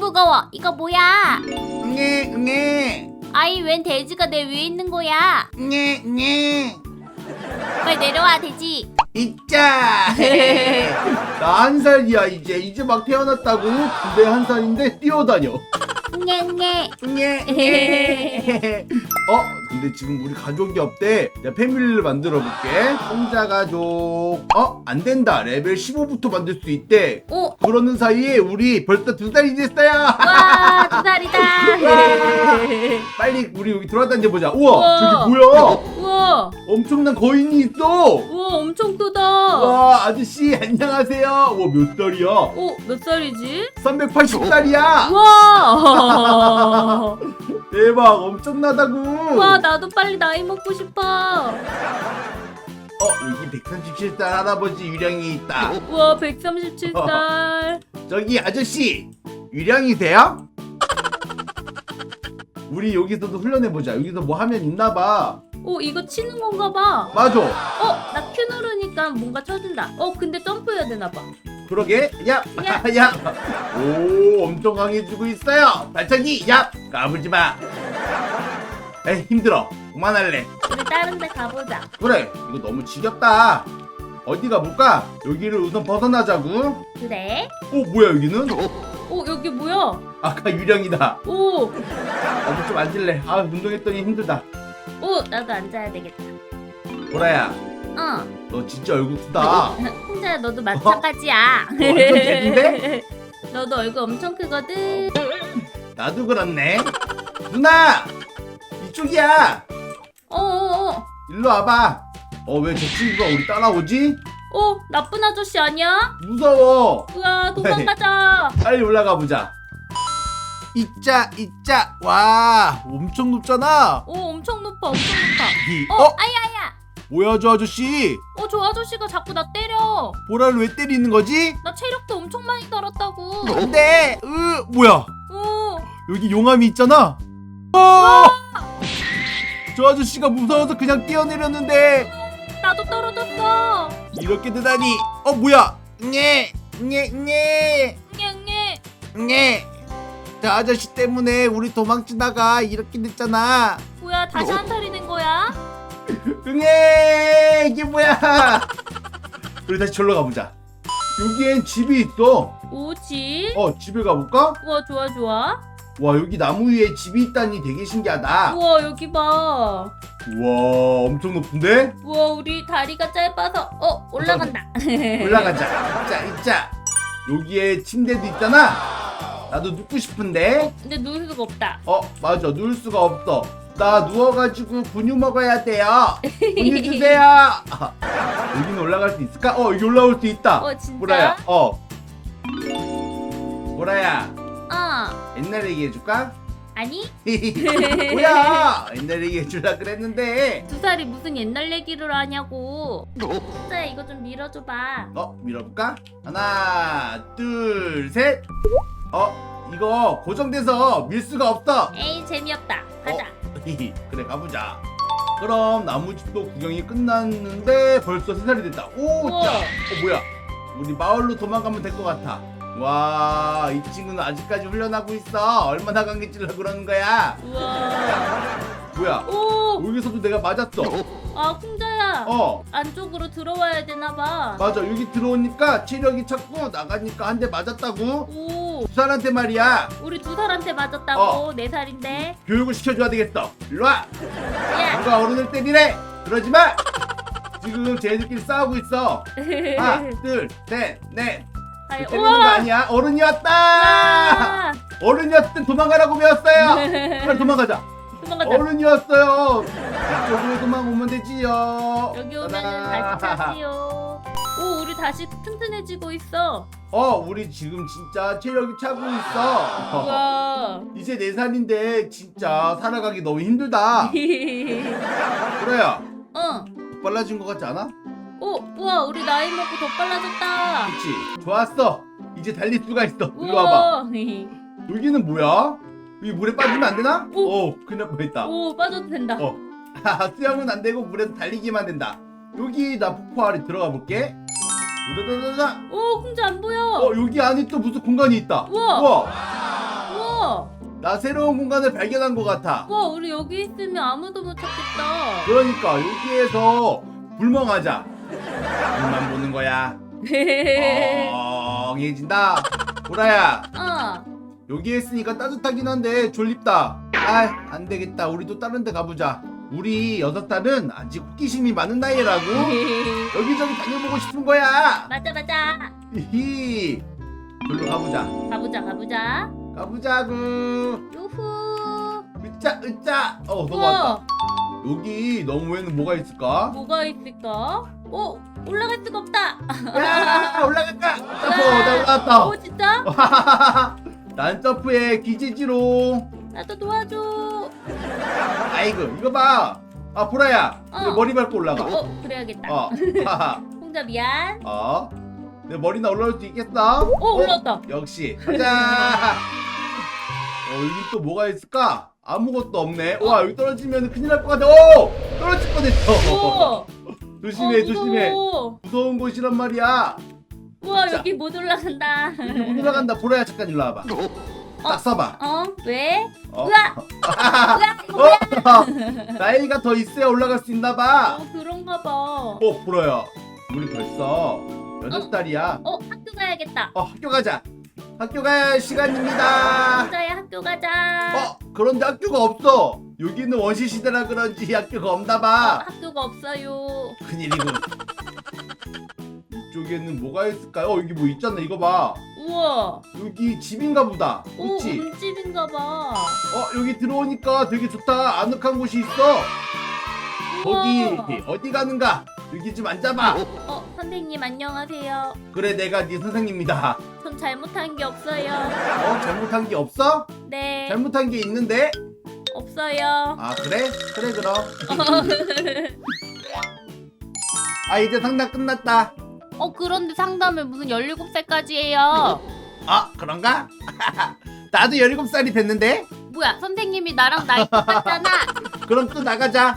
무거워. 이거 뭐야? 응애 응애 아이 웬 돼지가 내 위에 있는 거야? 응애 응애 빨리 내려와 돼지. 있자 나 한 살이야 이제 이제 막 태어났다고 근데 한 살인데 뛰어다녀. 응애 응애 어 근데 지금 우리 가족이 없대. 내가 패밀리를 만들어 볼게. 혼자 가족. 어? 안 된다. 레벨 15부터 만들 수 있대. 오. 그러는 사이에 우리 벌써 두 살이 됐어요. 와, 두 살이다. 빨리 우리 여기 돌아다녀 보자. 우와 우와. 저기 뭐야? 우와, 엄청난 거인이 있어. 우와, 엄청 크다. 와 아저씨 안녕하세요. 와몇 살이야? 오, 몇 살이지? 380살이야. 와. 대박 엄청나다고 와, 나도 빨리 나이 먹고 싶어. 어 여기 137살 할아버지 유령이 있다 와, 137살. 저기 아저씨 유령이세요? 우리 여기서도 훈련해 보자 여기서 뭐 하면 있나 봐 오, 이거 치는 건가 봐. 맞아 어, 나 큐 누르니까 뭔가 쳐준다. 어, 근데 점프해야 되나 봐. 그러게 야, 야. 야. 오 엄청 강해지고 있어요 발차기 야 까불지 마 에이 힘들어 그만할래 우리 다른 데 가보자. 그래 이거 너무 지겹다 어디 가볼까? 여기를 우선 벗어나자고 그래? 어 뭐야 여기는? 오, 여기 뭐야? 아까 유령이다 오, 어디 좀 앉을래 아 운동했더니 힘들다 오, 나도 앉아야 되겠다. 보라야 어, 너 진짜 얼굴 크다 홍자야, 너도 마찬가지야. 완전 개인데? 너도 얼굴 엄청 크거든. 나도 그렇네 누나 이쪽이야 어, 어, 어. 일로 와봐 어 왜 저 친구가 우리 따라오지? 오, 나쁜 아저씨 아니야? 무서워 우와, 도망가자. 빨리 올라가 보자 있자 있자 와 엄청 높잖아 오, 엄청 높아, 엄청 높아. 이, 어, 어? 아야야. 뭐야 저 아저씨 어, 저 아저씨가 자꾸 나 때려. 보라를 왜 때리는 거지? 나 체력도 엄청 많이 달았다고. 안돼 으 뭐야 오, 여기 용암이 있잖아 어! 저 아저씨가 무서워서 그냥 뛰어내렸는데 나도 떨어졌어. 이렇게 되다니 어 뭐야 네, 네, 네, 냥냥. 네. 저 아저씨 때문에 우리 도망치다가 이렇게 됐잖아 뭐야, 다시 한 살이 된 거야? 응애 이게 뭐야 우리 다시 절로 가보자 여기엔 집이 있어 오지? 어 집에 가볼까? 우와, 좋아, 좋아. 와 여기 나무 위에 집이 있다니 되게 신기하다 우와, 여기 봐. 우와 엄청 높은데? 우와, 우리 다리가 짧아서, 어, 올라간다. 올라가자 있자 있자 여기에 침대도 있잖아 나도 눕고 싶은데 근데 누울 수가 없다. 어 맞아 누울 수가 없어 나 누워가지고 분유 먹어야 돼요 분유 주세요 아, 여기는 올라갈 수 있을까? 어 여기 올라올 수 있다 어, 진짜? 보라야 어 보라야 어, 옛날 얘기 해줄까? 아니? 뭐야 옛날 얘기 해줄라 그랬는데 두 살이 무슨 옛날 얘기를 하냐고. 진짜 이거 좀 밀어줘봐. 어 밀어볼까? 하나 둘 셋 어 이거 고정돼서 밀 수가 없어 에이, 재미없다. 가자. 그래 가보자 그럼 나무집도 구경이 끝났는데 벌써 세 살이 됐다 오 우와. 자, 어 뭐야 우리 마을로 도망가면 될 것 같아 와 이 친구는 아직까지 훈련하고 있어. 얼마나 강해지려고 그러는 거야? 우와. 뭐야? 오, 여기서도 내가 맞았어. 아, 쿵자야. 어. 안쪽으로 들어와야 되나 봐. 맞아. 여기 들어오니까 체력이 자꾸 나가니까 한 대 맞았다고. 오, 두 살한테 말이야. 우리 두 살한테 맞았다고. 어. 네 살인데. 교육을 시켜줘야 되겠어. 일로 와. 야. 누가 어른을 때리래. 그러지 마. 지금 쟤네들끼리 싸우고 있어. 하나 둘 셋 넷 아이, 때리는 거 아니야 어른이 왔다 와. 어른이 왔을 땐 도망가라고 배웠어요 빨리 도망가자 도망가자. 어른이 왔어요 이쪽으로 도망오면 되지요 여기 오면은. 다시 타세요. 오, 우리 다시 튼튼해지고 있어. 어 우리 지금 진짜 체력이 차고 있어 우와. 이제 네살인데 진짜 살아가기 너무 힘들다 그래야 어. 빨라진 것 같지 않아? 오, 우와, 우리 나이 먹고 더 빨라졌다. 그치 좋았어 이제 달릴 수가 있어 이리 와봐. 여기는 뭐야? 여기 물에 빠지면 안 되나? 오. 오 큰일 날 뻔했다 오, 빠져도 된다. 어. 수영은 안 되고 물에서 달리기만 된다 여기 나 폭포 아래 들어가 볼게 우다다다다 오, 쿵자 안 보여. 어 여기 안에 또 무슨 공간이 있다 우와. 우와 우와 나 새로운 공간을 발견한 것 같아. 우와 우리 여기 있으면 아무도 못 찾겠다 그러니까 여기에서 불멍하자. 불만 보는 거야. 멍해진다. 보라야, 어 여기 있으니까 따뜻하긴 한데 졸립다. 아, 안 되겠다. 우리도 다른 데 가보자. 우리 여섯 딸은 아직 호기심이 많은 나이라고. 여기저기 다녀보고 싶은 거야. 맞아 맞아 히히. 절로 가보자. 가보자 가보자 가보자구. 요후 으짜, 으짜. 어, 넘어왔다. 우와 여기 너머에는 뭐가 있을까? 뭐가 있을까? 어 올라갈 수가 없다 야, 올라갈까? 점프, 나 올라왔다. 오 진짜? 난 점프에 기지지로. 나도 도와줘 아이고, 이거 봐. 아, 보라야. 어. 내 머리 밟고 올라가. 어 그래야겠다 어. 하하. 홍자 미안 어. 내 머리나 올라올 수 있겠어? 어 올라왔다 역시. 가자. 어, 여기 또 뭐가 있을까? 아무것도 없네. 와, 여기 떨어지면 큰일 날 것 같아. 오! 떨어질 뻔했어. 우와 조심해, 어, 조심해. 무서워. 무서운 곳이란 말이야. 우와 자. 여기 못 올라간다 여기 못 올라간다. 보라야, 잠깐 일로 와봐. 딱 써봐. 어 왜? 어. 으악 이거 뭐야? 어? 나이가 더 있어야 올라갈 수 있나 봐. 어 그런가 봐 어, 보라야. 우리 벌써 여덟 달이야. 어 학교 가야겠다 어, 학교 가자. 학교 갈 시간입니다. 홍자야 학교 가자 어, 그런데 학교가 없어. 여기는 원시 시대라 그런지 학교가 없나 어, 봐. 학교가 없어요 큰일이군. 이쪽에는 뭐가 있을까요? 어, 여기 뭐 있잖아. 이거 봐. 우와 여기 집인가 보다. 오 그치? 음집인가 봐 어, 여기 들어오니까 되게 좋다. 아늑한 곳이 있어. 거기 우와. 어디 가는가? 여기 좀 앉아봐. 어 선생님 안녕하세요 그래, 내가 네 선생님이다. 전 잘못한 게 없어요 어, 잘못한 게 없어? 네 잘못한 게 있는데? 없어요 아, 그래? 그래, 그럼. 아, 이제 상담 끝났다. 어 그런데 상담을 무슨 17살까지 해요 아, 그런가? 나도 17살이 됐는데? 뭐야 선생님이 나랑 나이 똑같잖아 그럼 또 나가자.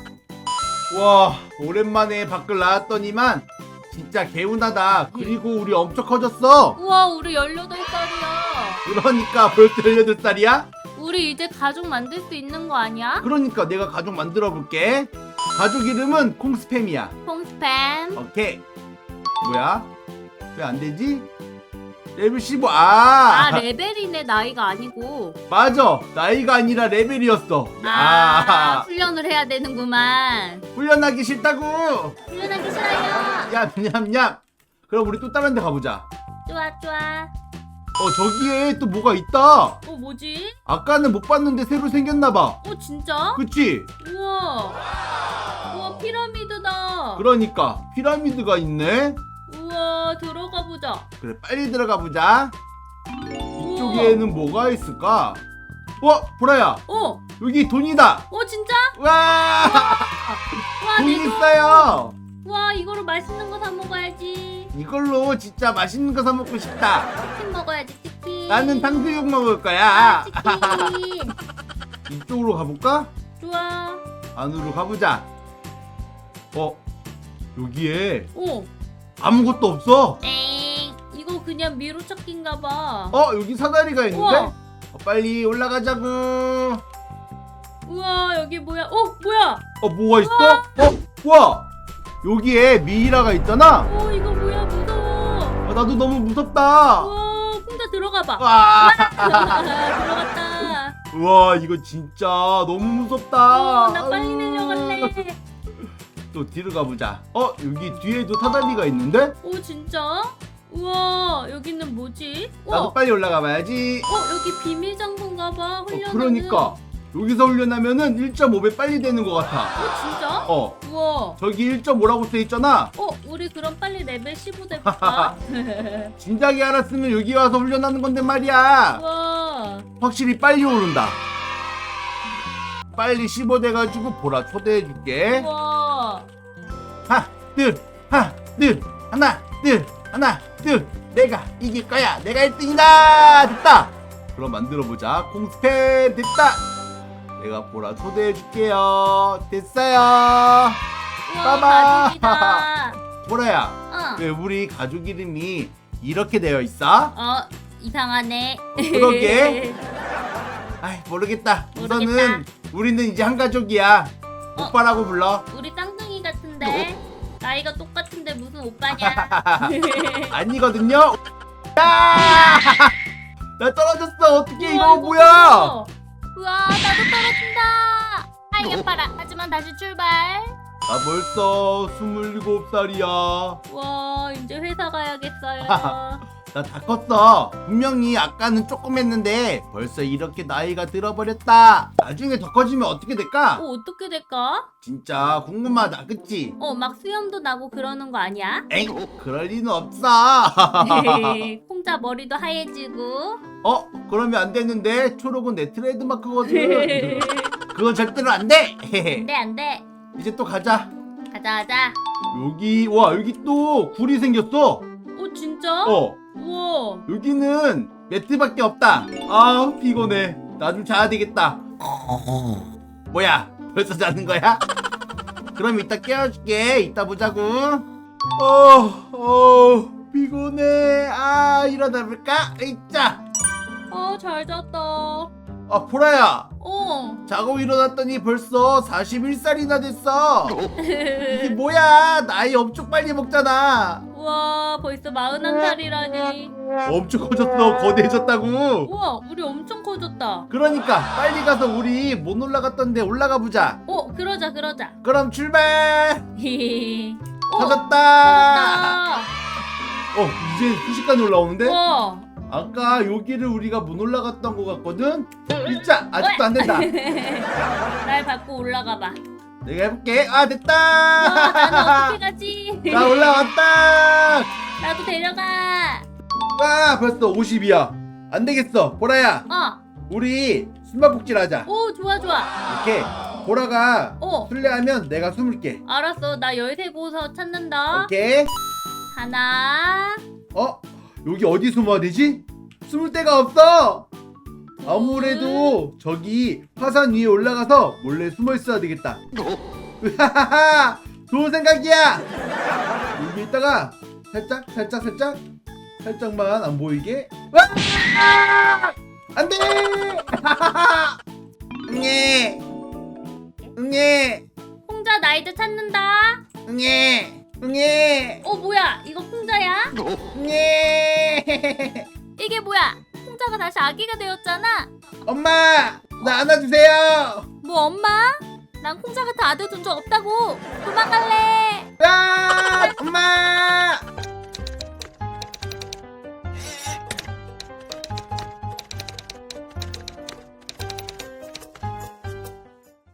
와, 오랜만에 밖을 나왔더니만 진짜 개운하다. 그리고 우리 엄청 커졌어. 우와 우리 18살이야 그러니까 벌써 18살이야? 우리 이제 가족 만들 수 있는 거 아니야? 그러니까 내가 가족 만들어 볼게. 가족 이름은 콩스팸이야. 콩스팸 오케이. 뭐야? 왜 안 되지? 레벨 15. 아, 아 레벨이네 나이가 아니고 맞아. 나이가 아니라 레벨이었어. 아 아, 훈련을 해야 되는구만 훈련하기 싫다고. 훈련하기 싫어요 야, 냠냠. 그럼 우리 또 다른 데 가보자. 좋아 좋아 어, 저기에 또 뭐가 있다. 어 뭐지? 아까는 못 봤는데 새로 생겼나봐. 어 진짜? 그치? 우와 우와 피라미드다 그러니까 피라미드가 있네. 우와 들어가 보자 그래, 빨리 들어가 보자. 이쪽에는 뭐가 있을까? 어, 보라야. 어! 여기 돈이다. 어 진짜? 와! 와 돈이 내돈 있어요. 와 이거로 맛있는 거 사 먹어야지 이걸로 진짜 맛있는 거 사 먹고 싶다. 치킨 먹어야지 치킨 나는 탕수육 먹을 아, 거야. 치킨 이쪽으로 가볼까? 좋아 안으로 가보자. 어, 여기에 오 아무것도 없어. 땡 이거 그냥 미로 찾기인가 봐 어, 여기 사다리가 있는데? 우와. 어, 빨리 올라가자구. 우와 여기 뭐야 어 뭐야 어, 뭐가 있어? 어, 와! 여기에 미이라가 있잖아? 어 이거 뭐야 무서워 어, 나도 너무 무섭다. 우와 혼자 들어가 봐 와! 들어갔다 우와, 이거 진짜 너무 무섭다. 어나 빨리 내려갈래 또 뒤로 가보자. 어, 여기 뒤에도 사다리가 있는데? 오 진짜? 우와 여기는 뭐지? 우와 나도 빨리 올라가 봐야지. 어 여기 비밀 장소인가 봐 어, 그러니까. 여기서 훈련하면은 1.5배 빨리 되는 것 같아. 어 진짜? 어, 우와 저기 1.5라고 써 있잖아. 어 우리 그럼 빨리 레벨 15 돼볼까? 진작에 알았으면 여기 와서 훈련하는 건데 말이야. 우와 확실히 빨리 오른다. 빨리 15 돼가지고 보라 초대해줄게. 우와 하나, 둘, 하나, 둘, 하나, 둘, 하나, 둘. 내가 이길 거야. 내가 1등이다. 됐다. 그럼 만들어보자. 콩스팸 됐다. 내가 보라 초대해줄게요. 됐어요. 우와. 가족이다 보라야, 어. 왜 우리 가족 이름이 이렇게 되어 있어? 어 이상하네 그러게. 아이 모르겠다. 우선은 모르겠다. 우리는 이제 한 가족이야. 어? 오빠라고 불러. 우리 쌍둥이 같은데 나이가 똑같은데 무슨 오빠냐? 아니거든요. 야! 나 떨어졌어. 어떻게 이거 우와, 뭐야? 무서워. 우와 나도 떨어진다. 아이 아파라. 하지만 다시 출발. 나 벌써 27살이야. 와 이제 회사 가야겠어요. 나 다 컸어. 분명히 아까는 조금 했는데 벌써 이렇게 나이가 들어버렸다. 나중에 더 커지면 어떻게 될까? 어 어떻게 될까? 진짜 궁금하다. 그치? 어 막 수염도 나고 그러는 거 아니야? 엥? 그럴 리는 없어. 콩자 머리도 하얘지고. 어? 그러면 안 되는데 초록은 내 트레이드마크거든. 그건 절대로 안 돼. 안 돼 안 돼. 이제 또 가자. 가자 가자. 여기 와 여기 또 굴이 생겼어. 어 진짜? 어 우와. 여기는 매트밖에 없다. 아 피곤해. 나 좀 자야 되겠다. 뭐야? 벌써 자는 거야? 그럼 이따 깨워줄게. 이따 보자고. 어, 어, 피곤해. 아, 일어나 볼까? 이자. 아잘 잤다. 아, 보라야. 어. 자고 일어났더니 벌써 41살이나 됐어. 이게 뭐야? 나이 엄청 빨리 먹잖아. 우와 벌써 마흔한 살이라니. 엄청 커졌어. 거대해졌다고. 우와 우리 엄청 커졌다. 그러니까 빨리 가서 우리 못 올라갔던데 올라가 보자. 어 그러자 그러자. 그럼 출발. 어, 찾았다. 찾았다. 어 이제 순식간에 올라오는데? 우와. 아까 여기를 우리가 못 올라갔던 것 같거든. 진짜 아직도 안 된다. 날 밟고 올라가 봐. 내가 해볼게. 아 와, 나는 됐다. 어떻게 가지? 나 올라왔다. 나도 데려가. 와 벌써 50이야. 안 되겠어. 보라야. 어. 우리 숨바꼭질 하자. 오 좋아 좋아. 이렇게 보라가 어. 술래하면 내가 숨을게. 알았어. 나 열쇠 고서 찾는다. 오케이. 하나. 어? 여기 어디 숨어야 되지? 숨을 데가 없어. 아무래도 저기 화산 위에 올라가서 몰래 숨어 있어야 되겠다. 으하하하! 좋은 생각이야. 여기 있다가 살짝 살짝 살짝 살짝만 안 보이게. 와! 안 돼! 하하하! 응애! 응애! 홍자 나이도 찾는다. 응애! 응애! 어 뭐야? 이거 홍자야? 응애! 이게 뭐야? 홍자가 다시 아기가 되었잖아. 엄마! 나 안아주세요! 뭐 엄마? 난 같은 아들 둔적 없다고. 도망갈래. 아! 엄마!